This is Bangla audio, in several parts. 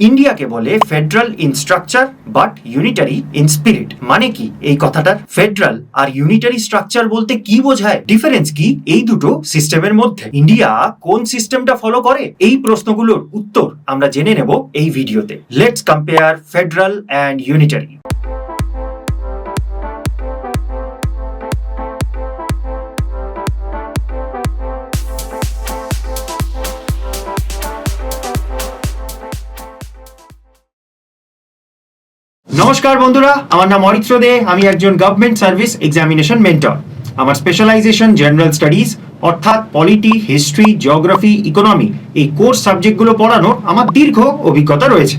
ইন্ডিয়াকে বলে federal in structure, but unitary in spirit. মানে কি এই কথাটার? ফেডারাল আর ইউনিটারি স্ট্রাকচার বলতে কি বোঝায়? ডিফারেন্স কি এই দুটো সিস্টেমের মধ্যে? ইন্ডিয়া কোন সিস্টেমটা ফলো করে? এই প্রশ্নগুলোর উত্তর আমরা জেনে নেব এই ভিডিওতে। Let's compare federal and unitary নমস্কার বন্ধুরা, আমার নাম অরিত্র দে, আমি একজন গভর্নমেন্ট সার্ভিস এক্সামিনেশন মেন্টর আমার স্পেশালাইজেশন জেনারেল স্টাডিজ অর্থাৎ পলিটি হিস্ট্রি জিওগ্রাফি ইকোনমি এই কোর্স সাবজেক্টগুলো পড়ানোর আমার দীর্ঘ অভিজ্ঞতা রয়েছে।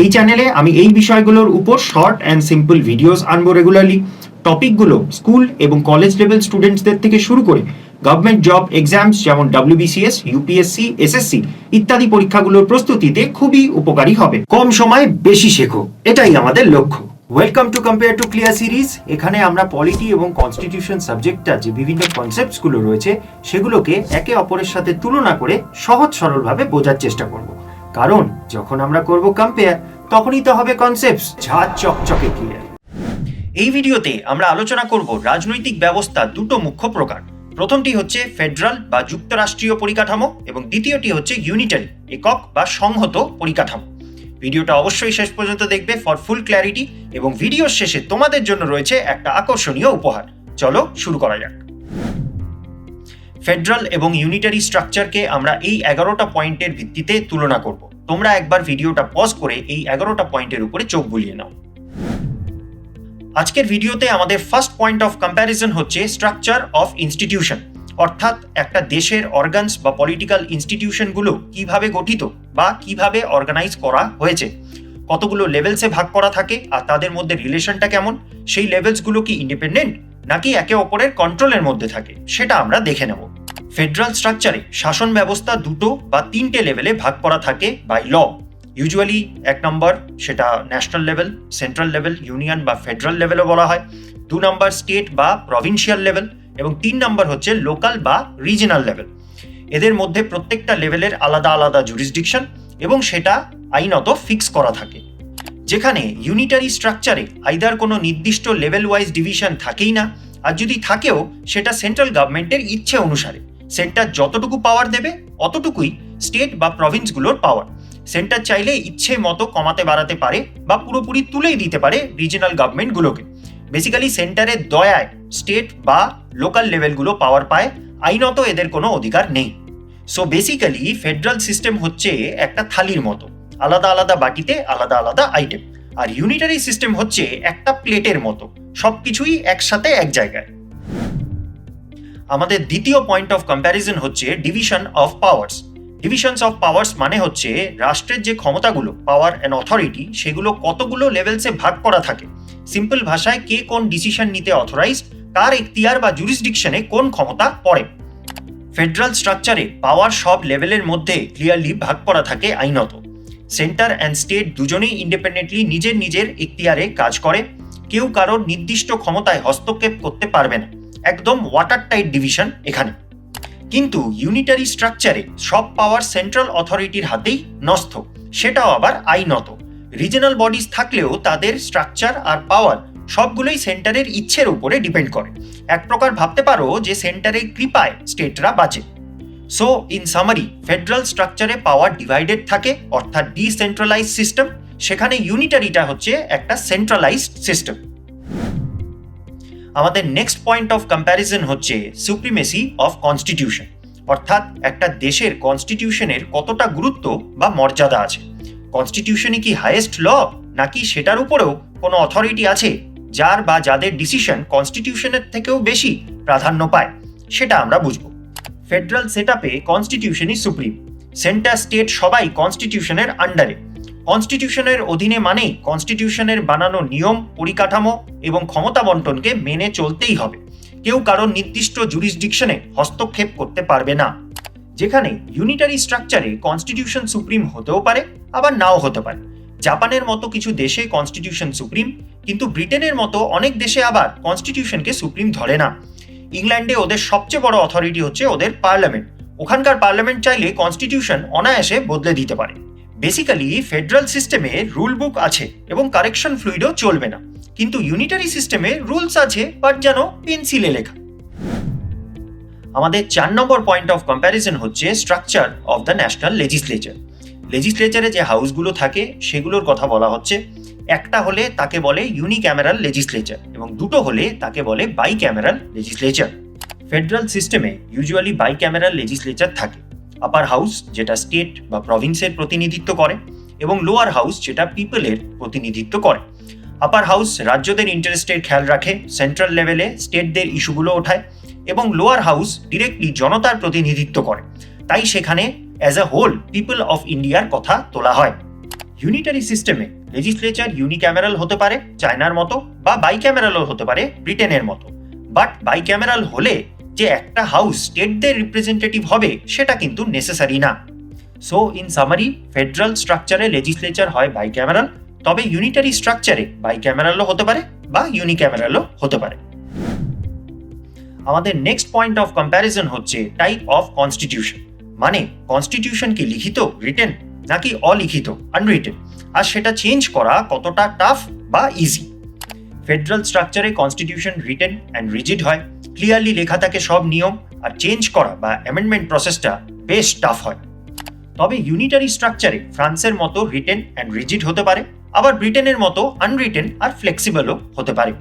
এই চ্যানেলে আমি এই বিষয়গুলোর উপর শর্ট অ্যান্ড সিম্পল ভিডিওস আনব রেগুলারলি টপিকগুলো স্কুল এবং কলেজ লেভেল স্টুডেন্টসদের থেকে শুরু করে গভর্নমেন্ট জব এক্সামস যেমন ডাব্লিউবিসিএস ইউপিএসসি এসএসসি ইত্যাদি পরীক্ষাগুলোর প্রস্তুতিতে খুবই উপকারী হবে। কম সময়ে বেশি শেখো, এটাই আমাদের লক্ষ্য। Welcome to compare to clear series এখানে আমরা পলিটি এবং কনস্টিটিউশন সাবজেক্টটা যে বিভিন্ন কনসেপ্টসগুলো রয়েছে, সেগুলোকে একে অপরের সাথে তুলনা করে সহজ সরলভাবে বোঝার চেষ্টা করব। কারণ যখন আমরা করব কম্পেয়ার তখনই তো হবে কনসেপ্টস ঝাঁ চকচকে ক্লিয়ার এই ভিডিওতে আমরা আলোচনা করব রাজনৈতিক ব্যবস্থা দুটো মুখ্য প্রকার। প্রথমটি হচ্ছে ফেডারাল বা যুক্তরাষ্ট্রীয় পরিকাঠামো এবং দ্বিতীয়টি হচ্ছে ইউনিটারি, একক বা সংহত পরিকাঠামো। ভিডিওটা অবশ্যই শেষ পর্যন্ত দেখবে ফর ফুল ক্ল্যারিটি এবং ভিডিওর শেষে তোমাদের জন্য রয়েছে একটা আকর্ষণীয় উপহার। চলো শুরু করা যাক। ফেডারাল এবং ইউনিটারি স্ট্রাকচারকে আমরা এই এগারোটা পয়েন্টের ভিত্তিতে তুলনা করব। তোমরা একবার ভিডিওটা পজ করে এই এগারোটা পয়েন্টের উপরে চোখ বুলিয়ে নাও। আজকের ভিডিওতে আমাদের ফার্স্ট পয়েন্ট অফ কম্প্যারিজন হচ্ছে স্ট্রাকচার অফ ইনস্টিটিউশন অর্থাৎ একটা দেশের অর্গানস বা পলিটিক্যাল ইনস্টিটিউশনগুলো কীভাবে গঠিত বা কীভাবে অর্গানাইজ করা হয়েছে, কতগুলো লেভেলসে ভাগ করা থাকে আর তাদের মধ্যে রিলেশনটা কেমন, সেই লেভেলসগুলো কি ইন্ডিপেন্ডেন্ট নাকি একে অপরের কন্ট্রোলের মধ্যে থাকে, সেটা আমরা দেখে নেব। ফেডারাল স্ট্রাকচারে শাসন ব্যবস্থা দুটো বা তিনটে লেভেলে ভাগ করা থাকে বাই ল ইউজুয়ালি এক নম্বর সেটা national level central level union বা ফেডারেল লেভেলও বলা হয়। দু নম্বর স্টেট বা প্রভিন্সিয়াল লেভেল এবং তিন নম্বর হচ্ছে লোকাল বা রিজিনাল লেভেল এদের মধ্যে প্রত্যেকটা লেভেলের আলাদা আলাদা জুরিসডিকশন এবং সেটা আইনত ফিক্স করা থাকে। যেখানে ইউনিটারি স্ট্রাকচারে আইদার কোনো নির্দিষ্ট লেভেল ওয়াইজ ডিভিশন থাকেই না, আর যদি থাকেও, সেটা সেন্ট্রাল গভর্নমেন্টের ইচ্ছে অনুসারে। সেন্টার যতটুকু পাওয়ার দেবে, অতটুকুই স্টেট বা প্রভিন্সগুলোর পাওয়ার সেন্টার চাইলে ইচ্ছে মতো কমাতে বাড়াতে পারে বা পুরোপুরি তুলেই দিতে পারে রিজিনাল গভর্নমেন্টগুলোকে বেসিক্যালি সেন্টারের দয়ায় স্টেট বা লোকাল লেভেলগুলো পাওয়ার পায়, আইনত এদের কোনো অধিকার নেই। সো বেসিক্যালি ফেডারাল সিস্টেম হচ্ছে একটা থালির মতো। আলাদা আলাদা বাটিতে আলাদা আলাদা আইটেম আর ইউনিটারি সিস্টেম হচ্ছে একটা প্লেটের মতো। সবকিছুই একসাথে এক জায়গায়। আমাদের দ্বিতীয় পয়েন্ট অফ কম্প্যারিজন হচ্ছে division of powers divisions of powers মানে হচ্ছে রাষ্ট্রের যে ক্ষমতাগুলো পাওয়ার অ্যান্ড অথরিটি সেগুলো কতগুলো লেভেলসে ভাগ করা থাকে? সিম্পল ভাষায় কে কোন ডিসিশন নিতে অথরাইজড কার এখতিয়ার বা জুরিসডিকশনে কোন ক্ষমতা পড়ে? ফেডারাল স্ট্রাকচারে পাওয়ার সব লেভেলের মধ্যে ক্লিয়ারলি ভাগ করা থাকে আইনত। সেন্টার অ্যান্ড স্টেট দুজনেই ইন্ডিপেন্ডেন্টলি নিজের নিজের এখতিয়ারে কাজ করে। কেউ কারোর নির্দিষ্ট ক্ষমতায় হস্তক্ষেপ করতে পারবে না। একদম ওয়াটার টাইট ডিভিশন এখানে। কিন্তু ইউনিটারি স্ট্রাকচারে সব পাওয়ার সেন্ট্রাল অথরিটির হাতেই ন্যস্ত। সেটাও আবার আইনত। রিজনাল বডিজ থাকলেও তাদের স্ট্রাকচার আর পাওয়ার সবগুলোই সেন্টারের ইচ্ছের উপরে ডিপেন্ড করে। এক প্রকার ভাবতে পারো যে সেন্টারের কৃপায় স্টেটরা বাঁচে। সো ইন সামারি ফেডারাল স্ট্রাকচারে পাওয়ার ডিভাইডেড থাকে, অর্থাৎ ডিসেন্ট্রালাইজ সিস্টেম সেখানে ইউনিটারিটা হচ্ছে একটা সেন্ট্রালাইজড সিস্টেম আমাদের নেক্সট পয়েন্ট অফ কম্প্যারিজন হচ্ছে সুপ্রিমেসি অফ কনস্টিটিউশন অর্থাৎ একটা দেশের কনস্টিটিউশনের কতটা গুরুত্ব বা মর্যাদা আছে। কনস্টিটিউশনই কি হাইয়েস্ট ল নাকি সেটার উপরেও কোনো অথরিটি আছে, যার বা যাদের ডিসিশন কনস্টিটিউশনের থেকেও বেশি প্রাধান্য পায়, সেটা আমরা বুঝব। ফেডারাল সেট আপে কনস্টিটিউশনই সুপ্রিম সেন্টার স্টেট সবাই কনস্টিটিউশনের আন্ডারে কনস্টিটিউশনের অধীনে মানেই কনস্টিটিউশনের বানানো নিয়ম, পরিকাঠামো এবং ক্ষমতা বন্টনকে মেনে চলতেই হবে। কেউ কারোর নির্দিষ্ট জুরিসডিকশনে হস্তক্ষেপ করতে পারবে না। যেখানে ইউনিটারি স্ট্রাকচারে কনস্টিটিউশন সুপ্রিম হতেও পারে, আবার নাও হতে পারে। জাপানের মতো কিছু দেশে কনস্টিটিউশন সুপ্রিম কিন্তু ব্রিটেনের মতো অনেক দেশে আবার কনস্টিটিউশনকে সুপ্রিম ধরে না। ইংল্যান্ডে ওদের সবচেয়ে বড় অথরিটি হচ্ছে ওদের পার্লামেন্ট ওখানকার পার্লামেন্ট চাইলে কনস্টিটিউশন অনায়াসে বদলে দিতে পারে। বেসিক্যালি ফেডারাল সিস্টেমে রুল বুক আছে এবং কারেকশন ফ্লুইডও চলবে না। কিন্তু ইউনিটারি সিস্টেমে রুলস আছে বাট যেন পেন্সিলে লেখা। আমাদের চার নম্বর পয়েন্ট অফ কম্প্যারিজন হচ্ছে structure of the national legislature লেজিসলেচারে যে হাউসগুলো থাকে, সেগুলোর কথা বলা হচ্ছে। একটা হলে তাকে বলে ইউনিক্যামেরাল লেজিসলেচার এবং দুটো হলে তাকে বলে বাই ক্যামেরাল লেজিসলেচার ফেডারাল সিস্টেমে ইউজুয়ালি বাই ক্যামেরাল লেজিসলেচার থাকে। আপার হাউস যেটা স্টেট বা প্রভিন্সের প্রতিনিধিত্ব করে, এবং লোয়ার হাউস যেটা পিপলের প্রতিনিধিত্ব করে। আপার হাউস রাজ্যদের ইন্টারেস্টের খেয়াল রাখে সেন্ট্রাল লেভেলে স্টেটদের ইস্যুগুলো ওঠায়, এবং লোয়ার হাউস ডিরেক্টলি জনতার প্রতিনিধিত্ব করে। তাই সেখানে as a whole people of ইন্ডিয়ার কথা তোলা হয়। ইউনিটারি সিস্টেমে লেজিসলেচার ইউনিক্যামেরাল হতে পারে চায়নার মতো, বা বাইক্যামেরালও হতে পারে ব্রিটেনের মতো। বাট বাইক্যামেরাল হলে যে একটা হাউস স্টেটদের রিপ্রেজেন্টেটিভ হবে, সেটা কিন্তু নেসেসারি না। সো ইন সামারি ফেডারাল স্ট্রাকচারে লেজিসলেচার হয় বাইক্যামেরাল তবে ইউনিটারি স্ট্রাকচারে বাই ক্যামেরালও হতে পারে বা ইউনিক্যামেরালও হতে পারে। আমাদের নেক্সট পয়েন্ট অফ কম্প্যারিজন হচ্ছে টাইপ অফ কনস্টিটিউশন মানে কনস্টিটিউশন কি লিখিত রিটেন নাকি অলিখিত আনরিটেন আর সেটা চেঞ্জ করা কতটা টাফ বা ইজি ফেডারাল স্ট্রাকচারে কনস্টিটিউশন রিটেন অ্যান্ড রিজিড হয়। ক্লিয়ারলি লেখা থাকে সব নিয়ম আর চেঞ্জ করা বা অ্যামেন্ডমেন্ট প্রসেসটা বেশ টাফ হয়। তবে ইউনিটারি স্ট্রাকচারে ফ্রান্সের মতো রিটেন অ্যান্ড রিজিড হতে পারে, আবার ব্রিটেনের মতো আনরিটেন আর ফ্লেক্সিবলও হতে পারে।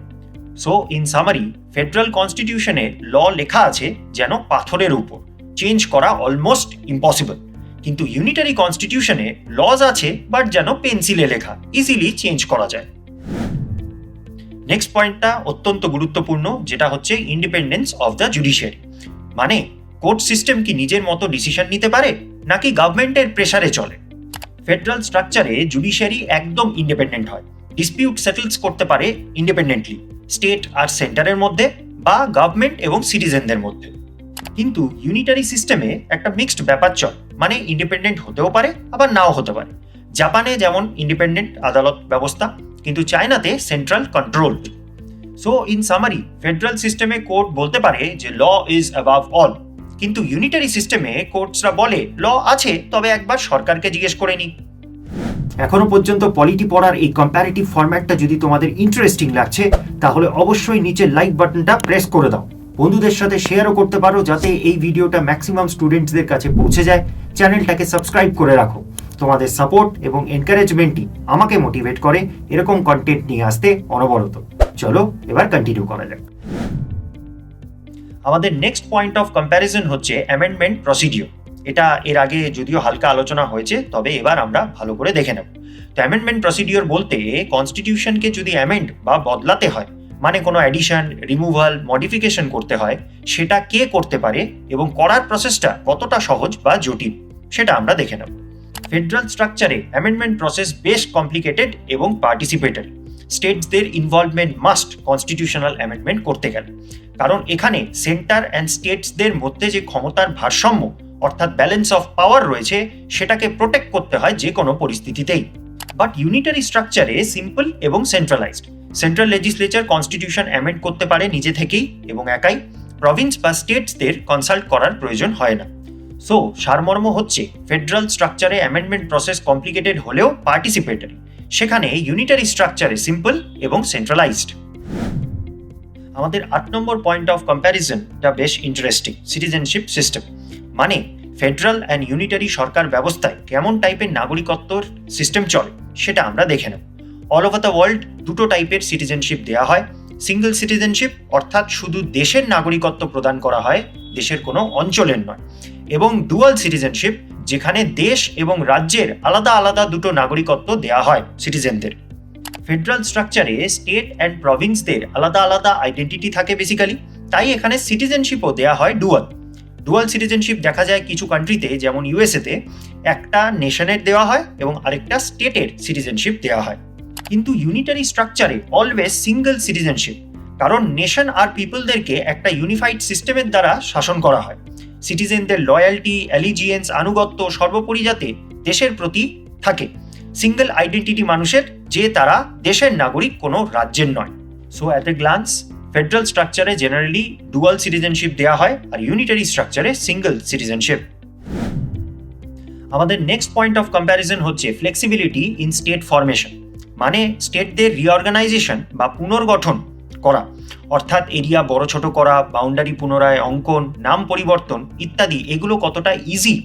সো ইন সামারি ফেডারেল কনস্টিটিউশনে ল লেখা আছে যেন পাথরের উপর। চেঞ্জ করা অলমোস্ট ইম্পসিবল কিন্তু ইউনিটারি কনস্টিটিউশনে লজ আছে বাট যেন পেন্সিলে লেখা। ইজিলি চেঞ্জ করা যায়। নেক্সট পয়েন্টটা অত্যন্ত গুরুত্বপূর্ণ, যেটা হচ্ছে ইন্ডিপেন্ডেন্স অফ দ্য জুডিশিয়ারি মানে কোর্ট সিস্টেম কি নিজের মতো ডিসিশন নিতে পারে, নাকি গভর্নমেন্টের প্রেসারে চলে? ফেডারাল স্ট্রাকচারে জুডিশিয়ারি একদম ইন্ডিপেন্ডেন্ট হয়। ডিসপিউট সেটেলস করতে পারে ইন্ডিপেন্ডেন্টলি স্টেট আর সেন্টারের মধ্যে বা গভর্নমেন্ট এবং সিটিজেনদের মধ্যে। কিন্তু ইউনিটারি সিস্টেমে একটা মিক্সড ব্যাপার চল। মানে ইন্ডিপেন্ডেন্ট হতেও পারে, আবার নাও হতে পারে। জাপানে যেমন ইন্ডিপেন্ডেন্ট আদালত ব্যবস্থা কিন্তু চায়নাতে central control so in summary federal সিস্টেমে কোর্ট বলতে পারে যে ল ইজ অ্যাবাভ অল কিন্তু ইউনিটারি সিস্টেমে কোর্টসরা বলে ল আছে, তবে একবার সরকারকে জিজ্ঞেস করে নি এখনও পর্যন্ত পলিটি পড়ার এই কম্প্যারেটিভ ফরম্যাটটা যদি তোমাদের ইন্টারেস্টিং লাগছে, তাহলে অবশ্যই নিচে লাইক বাটনটা প্রেস করে দাও। বন্ধুদের সাথে শেয়ারও করতে পারো, যাতে এই ভিডিওটা ম্যাক্সিমাম স্টুডেন্টসদের কাছে পৌঁছে যায়। চ্যানেলটাকে সাবস্ক্রাইব করে রাখো। তোমাদের সাপোর্ট এবং এনকারেজমেন্টই আমাকে মোটিভেট করে এরকম কন্টেন্ট নিয়ে আসতে অনবরত। চলো, এবার কন্টিনিউ করা যাক। আমাদের নেক্সট পয়েন্ট অফ কম্প্যারিজন হচ্ছে অ্যামেন্ডমেন্ট প্রসিডিওর এটা এর আগে যদিও হালকা আলোচনা হয়েছে, তবে এবার আমরা ভালো করে দেখে নেব। তো অ্যামেন্ডমেন্ট প্রসিডিওর বলতে কনস্টিটিউশনকে যদি অ্যামেন্ড বা বদলাতে হয় মানে কোনো অ্যাডিশন রিমুভাল মডিফিকেশন করতে হয়, সেটা কে করতে পারে এবং করার প্রসেসটা কতটা সহজ বা জটিল, সেটা আমরা দেখে নেব। ফেডারাল স্ট্রাকচারে অ্যামেন্ডমেন্ট প্রসেস বেশ কমপ্লিকেটেড এবং পার্টিসিপেটরি স্টেটসদের ইনভলভমেন্ট মাস্ট কনস্টিটিউশনাল অ্যামেন্ডমেন্ট করতে গেলে। কারণ এখানে সেন্টার অ্যান্ড স্টেটসদের মধ্যে যে ক্ষমতার ভারসাম্য, অর্থাৎ ব্যালেন্স অফ পাওয়ার রয়েছে, সেটাকে প্রোটেক্ট করতে হয় যে কোনো পরিস্থিতিতেই। বাট ইউনিটারি স্ট্রাকচারে সিম্পল এবং centralised central legislature constitution amend করতে পারে নিজে থেকেই এবং একাই। প্রভিন্স বা স্টেটসদের কনসাল্ট করার প্রয়োজন হয় না। সো সারমর্ম হচ্ছে ফেডারাল স্ট্রাকচারে অ্যামেন্ডমেন্ট প্রসেস কমপ্লিকেটেড হলেও পার্টিসিপেটরি সেখানে ইউনিটারি স্ট্রাকচারে সিম্পল এবং সেন্ট্রালাইজড আমাদের আট নম্বর পয়েন্ট অফ কম্প্যারিজনটা বেশ ইন্টারেস্টিং সিটিজেনশিপ সিস্টেম মানে ফেডারাল অ্যান্ড ইউনিটারি সরকার ব্যবস্থায় কেমন টাইপের নাগরিকত্বর সিস্টেম চলে, সেটা আমরা দেখে নেব। অল ওভার দ্য ওয়ার্ল্ড দুটো টাইপের সিটিজেনশিপ দেওয়া হয়। সিঙ্গেল সিটিজেনশিপ অর্থাৎ শুধু দেশের নাগরিকত্ব প্রদান করা হয়, দেশের কোনো অঞ্চলের নয়। এবং ডুয়াল সিটিজেনশিপ যেখানে দেশ এবং রাজ্যের আলাদা আলাদা দুটো নাগরিকত্ব দেওয়া হয় সিটিজেনদের ফেডারাল স্ট্রাকচারে স্টেট অ্যান্ড প্রভিন্সদের আলাদা আলাদা আইডেন্টিটি থাকে বেসিক্যালি তাই এখানে সিটিজেনশিপও দেওয়া হয় ডুয়াল ডুয়াল সিটিজেনশিপ দেখা যায় কিছু কান্ট্রিতে যেমন ইউএসএতে একটা নেশনের দেওয়া হয় এবং আরেকটা স্টেটের সিটিজেনশিপ দেওয়া হয়। কিন্তু ইউনিটারি স্ট্রাকচারে অলওয়েজ সিঙ্গেল সিটিজেনশিপ কারণ নেশন আর পিপলদেরকে একটা ইউনিফাইড সিস্টেমের দ্বারা শাসন করা হয়। সিটিজেনদের লয়্যালটি অ্যালিজিয়েন্স আনুগত্য সর্বোপরি যাতে দেশের প্রতি থাকে। সিঙ্গেল আইডেন্টিটি মানুষের, যে তারা দেশের নাগরিক কোনো রাজ্যের নয়। So at a glance federal স্ট্রাকচারে generally dual citizenship দেওয়া হয় আর ইউনিটারি স্ট্রাকচারে সিঙ্গেল সিটিজেনশিপ আমাদের নেক্সট পয়েন্ট অফ কম্প্যারিজন হচ্ছে ফ্লেক্সিবিলিটি ইন স্টেট ফরমেশন মানে স্টেটদের রিঅর্গানাইজেশন বা পুনর্গঠন করা, অর্থাৎ এরিয়া বড় ছোট করা বাউন্ডারি পুনরায় অঙ্কন, নাম পরিবর্তন ইত্যাদি, এগুলো কতটা ইজি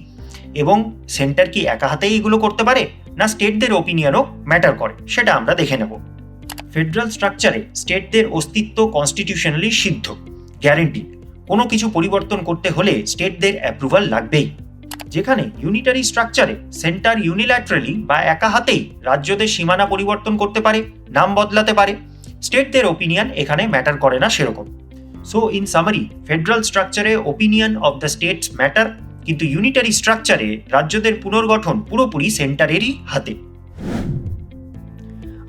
এবং সেন্টার কি একা হাতেই এগুলো করতে পারে না স্টেটদের ওপিনিয়নও ম্যাটার করে? সেটা আমরা দেখে নেব। ফেডারেল স্ট্রাকচারে স্টেটদের অস্তিত্ব কনস্টিটিউশনালি সিদ্ধ গ্যারেন্টি কোনো কিছু পরিবর্তন করতে হলে স্টেটদের অ্যাপ্রুভাল লাগবেই। যেখানে ইউনিটারি স্ট্রাকচারে সেন্টার ইউনিল্যাটারালি বা একা হাতেই রাজ্যদের সীমানা পরিবর্তন করতে পারে, নাম বদলাতে পারে। স্টেটদের ওপিনিয়ন এখানে ম্যাটার করে না সেরকম। So in summary federal স্ট্রাকচারে opinion of the states matter কিন্তু ইউনিটারি স্ট্রাকচারে রাজ্যদের পুনর্গঠন পুরোপুরি সেন্টারেরই হাতে।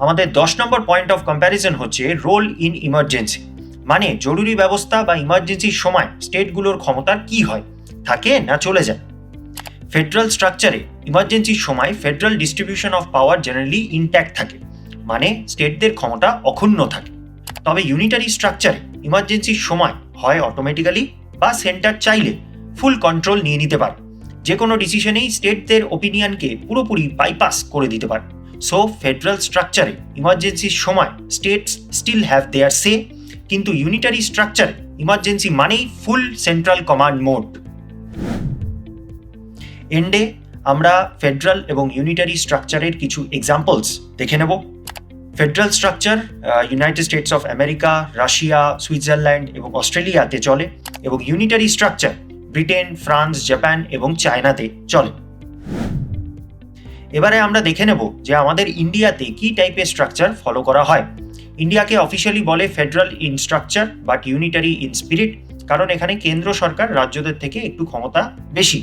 আমাদের দশ নম্বর পয়েন্ট অফ কম্প্যারিজন হচ্ছে রোল ইন ইমার্জেন্সি মানে জরুরি ব্যবস্থা বা ইমার্জেন্সির সময় স্টেটগুলোর ক্ষমতার কি হয়, থাকে না চলে যায়। ফেডারাল স্ট্রাকচারে ইমার্জেন্সির সময় federal distribution of power generally intact থাকে মানে স্টেটদের ক্ষমতা অক্ষুণ্ণ থাকে। তবে ইউনিটারি স্ট্রাকচারে ইমার্জেন্সির সময় হয় অটোমেটিক্যালি বা সেন্টার চাইলে ফুল কন্ট্রোল নিয়ে নিতে পারে। যে কোনো ডিসিশনেই স্টেটদের ওপিনিয়নকে পুরোপুরি বাইপাস করে দিতে পারে। সো ফেডারাল স্ট্রাকচারে ইমার্জেন্সির সময় states still have their say কিন্তু ইউনিটারি স্ট্রাকচারে ইমার্জেন্সি মানেই ফুল সেন্ট্রাল কমান্ড মোড এন্ডে আমরা ফেডারাল এবং ইউনিটারি স্ট্রাকচারের কিছু এক্সাম্পলস দেখে নেব। Federal structure United States of America Russia Switzerland এবং অস্ট্রেলিয়াতে চলে এবং unitary structure Britain France Japan এবং চায়নাতে চলে। এবারে আমরা দেখে নেব যে আমাদের ইন্ডিয়াতে কি টাইপের স্ট্রাকচার ফলো করা হয়। ইন্ডিয়াকে অফিসিয়ালি বলে federal in structure but unitary in spirit কারণ এখানে কেন্দ্র সরকার রাজ্যদের থেকে একটু ক্ষমতা বেশি।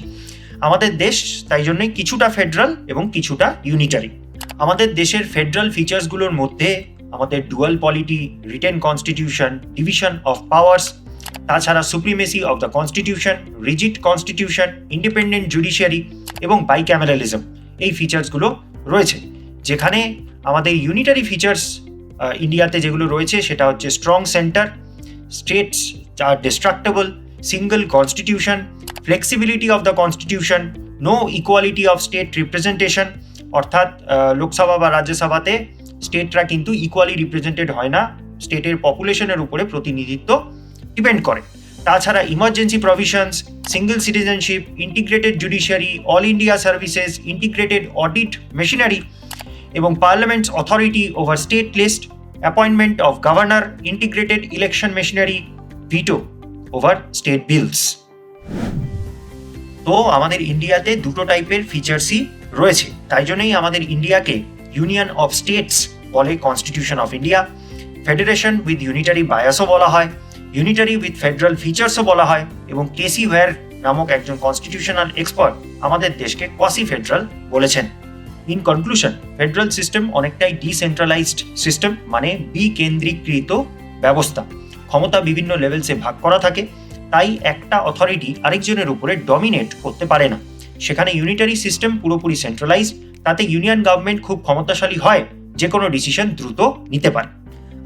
আমাদের দেশ তাই জন্যই কিছুটা ফেডারাল এবং কিছুটা ইউনিটারি আমাদের দেশের ফেডারাল ফিচার্সগুলোর মধ্যে আমাদের dual polity written constitution division of powers তাছাড়া supremacy of the constitution rigid constitution independent judiciary এবং বাইক্যামেরালিজম এই ফিচার্সগুলো রয়েছে। যেখানে আমাদের ইউনিটারি ফিচার্স ইন্ডিয়াতে যেগুলো রয়েছে সেটা হচ্ছে strong centre states R destructible single constitution flexibility of the constitution no equality of state representation অর্থাৎ লোকসভা বা রাজ্যসভাতে স্টেটরা কিন্তু ইকুয়ালি রিপ্রেজেন্টেড হয় না স্টেটের পপুলেশনের উপরে প্রতিনিধিত্ব ডিপেন্ড করে। তাছাড়া emergency provisions single citizenship integrated judiciary all India services integrated audit machinery এবং parliaments authority over state list appointment of governor integrated election machinery veto over state bills তো আমাদের ইন্ডিয়াতে দুটো টাইপের ফিচার্সই রয়েছে। তাই জন্যই আমাদের ইন্ডিয়াকে ইউনিয়ন অফ স্টেটস বলে constitution of India federation with unitary বায়াসও বলা হয় ইউনিটারি উইথ ফেডারাল ফিচার্সও বলা হয় এবং কেসি ওয়্যার নামক একজন কনস্টিটিউশনাল এক্সপার্ট আমাদের দেশকে কসি ফেডারাল বলেছেন। ইন কনক্লুশন ফেডারাল সিস্টেম অনেকটাই ডিসেন্ট্রালাইজড সিস্টেম মানে বিকেন্দ্রীকৃত ব্যবস্থা। ক্ষমতা বিভিন্ন লেভেলসে ভাগ করা থাকে, তাই একটা অথরিটি আরেকজনের উপরে ডমিনেট করতে পারে না। সেখানে ইউনিটারি সিস্টেম পুরোপুরি সেন্ট্রালাইজ তাতে ইউনিয়ন গভর্নমেন্ট খুব ক্ষমতাশালী হয়, যে কোনো ডিসিশন দ্রুত নিতে পারে।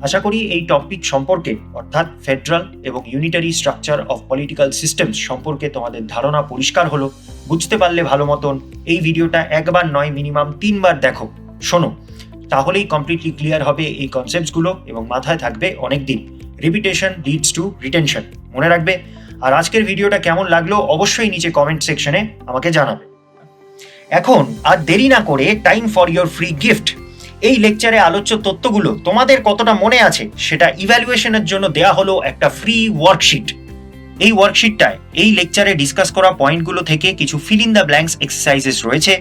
আশা করি এই টপিক সম্পর্কে, অর্থাৎ ফেডারাল এবং unitary structure of political systems সম্পর্কে তোমাদের ধারণা পরিষ্কার হলো। বুঝতে পারলে ভালো মতন এই ভিডিওটা একবার নয় মিনিমাম তিনবার দেখো। শোনো, তাহলেই কমপ্লিটলি ক্লিয়ার হবে এই কনসেপ্টসগুলো এবং মাথায় থাকবে অনেক দিন রিপিটেশন লিডস টু রিটেনশন মনে রাখবে? আর আজকের ভিডিওটা কেমন লাগল অবশ্যই নিচে কমেন্ট সেকশনে আমাকে জানাবে। এখন, আর দেরি না করে time for your free gift এই লেকচারে আলোচ্য তথ্যগুলো তোমাদের কতটা মনে আছে, সেটা ইভ্যালুয়েশনের জন্য দেয়া হলো একটা ফ্রি ওয়ার্কশিট এই ওয়ার্কশিটটায় এই লেকচারে ডিসকাস করা পয়েন্টগুলো থেকে কিছু fill in the blanks exercises রয়েছে।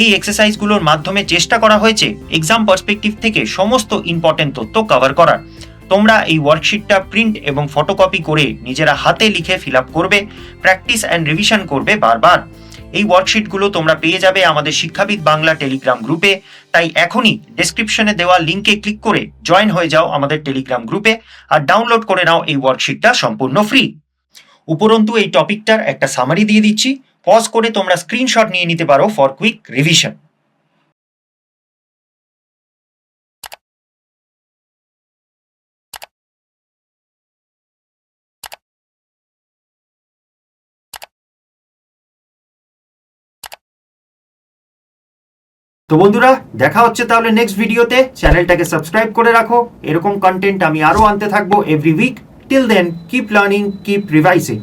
এই এক্সারসাইজগুলোর মাধ্যমে চেষ্টা করা হয়েছে এক্সাম পার্সপেক্টিভ থেকে সমস্ত ইম্পর্টেন্ট তথ্য কভার করার। তোমরা এই ওয়ার্কশিটটা প্রিন্ট এবং ফটোকপি করে নিজেরা হাতে লিখে ফিল করবে প্র্যাকটিস অ্যান্ড রিভিশন করবে বারবার। এই ওয়ার্কশিটগুলো তোমরা পেয়ে যাবে আমাদের শিক্ষাবিদ বাংলা টেলিগ্রাম গ্রুপে তাই এখনই ডেসক্রিপশনে দেওয়া লিঙ্কে ক্লিক করে জয়েন হয়ে যাও আমাদের টেলিগ্রাম গ্রুপে আর ডাউনলোড করে নাও এই ওয়ার্কশিটটা সম্পূর্ণ ফ্রি উপরন্তু এই টপিকটার একটা সামারি দিয়ে দিচ্ছি। পজ করে তোমরা স্ক্রিনশট নিয়ে নিতে পারো ফর কুইক রিভিশন তো বন্ধুরা, দেখা হচ্ছে তাহলে নেক্সট ভিডিওতে চ্যানেলটাকে সাবস্ক্রাইব করে রাখো। এরকম কন্টেন্ট আমি আরও আনতে থাকব every week till then keep learning keep revising